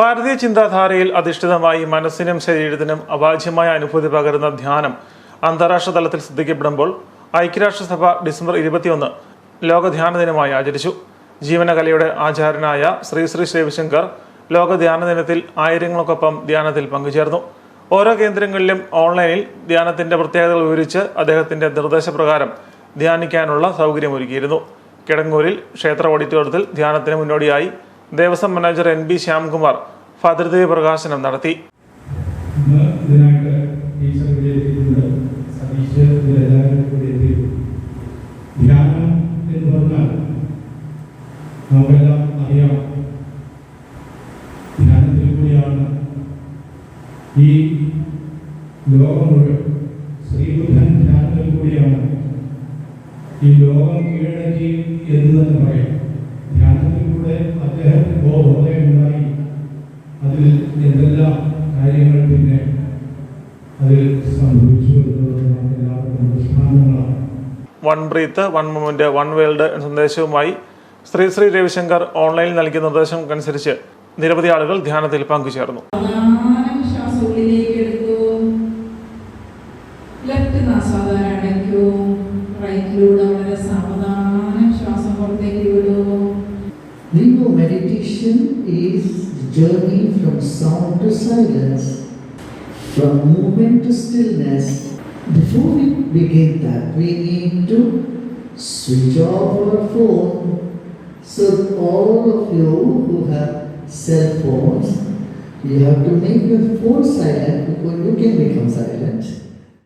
ഭാരതീയ ചിന്താധാരയിൽ അധിഷ്ഠിതമായി മനസ്സിനും ശരീരത്തിനും അവാജ്യമായ അനുഭൂതി പകരുന്ന ധ്യാനം അന്താരാഷ്ട്ര തലത്തിൽ ശ്രദ്ധിക്കപ്പെടുമ്പോൾ ഐക്യരാഷ്ട്രസഭ ഡിസംബർ ഇരുപത്തിയൊന്ന് ലോക ധ്യാന ദിനമായി ആചരിച്ചു. ജീവനകലയുടെ ആചാര്യനായ ശ്രീ ശ്രീ ശിവശങ്കർ ലോക ധ്യാന ദിനത്തിൽ ആയിരങ്ങൾക്കൊപ്പം ധ്യാനത്തിൽ പങ്കുചേർന്നു. ഓരോ കേന്ദ്രങ്ങളിലും ഓൺലൈനിൽ ധ്യാനത്തിന്റെ പ്രത്യേകതകൾ വിവരിച്ച് അദ്ദേഹത്തിന്റെ നിർദ്ദേശപ്രകാരം ധ്യാനിക്കാനുള്ള സൗകര്യമൊരുക്കിയിരുന്നു. കിടങ്ങൂരിൽ ക്ഷേത്ര ഓഡിറ്റോറിയത്തിൽ ധ്യാനത്തിന് മുന്നോടിയായി Devaswom manager N B Shyamkumar ഭദ്രതീയ പ്രകാശനം നടത്തി. കൂടിയാണ്. ഈ ശ്രീബുദ്ധൻ ധ്യാനത്തിൽ കൂടിയാണ്. ഈ ലോകം കീഴടക്കി കാര്യങ്ങൾ പിന്നെ അതിൽ സംഭവിച്ചു എന്നുള്ളത് നമുക്ക് എല്ലാവർക്കും ദൃഷ്ടാന്തങ്ങളാണ് one breath one moment one world എന്ന സന്ദേശവുമായി ശ്രീ ശ്രീ രവിശങ്കർ ഓൺലൈനിൽ നൽകിയ നിർദ്ദേശങ്ങൾക്കനുസരിച്ച് നിരവധി ആളുകൾ ധ്യാനത്തിൽ പങ്കുചേർന്നു. റൈറ്റിലൂടെ വളരെ സാവധാനം ശ്വാസം പുറത്തേക്ക് വിടൂ. Meditation is the journey from sound to silence, from movement to stillness. Before we begin that, we need to switch off our phone. So all of you who have cell phones, you have to make your phone silent before you can become silent.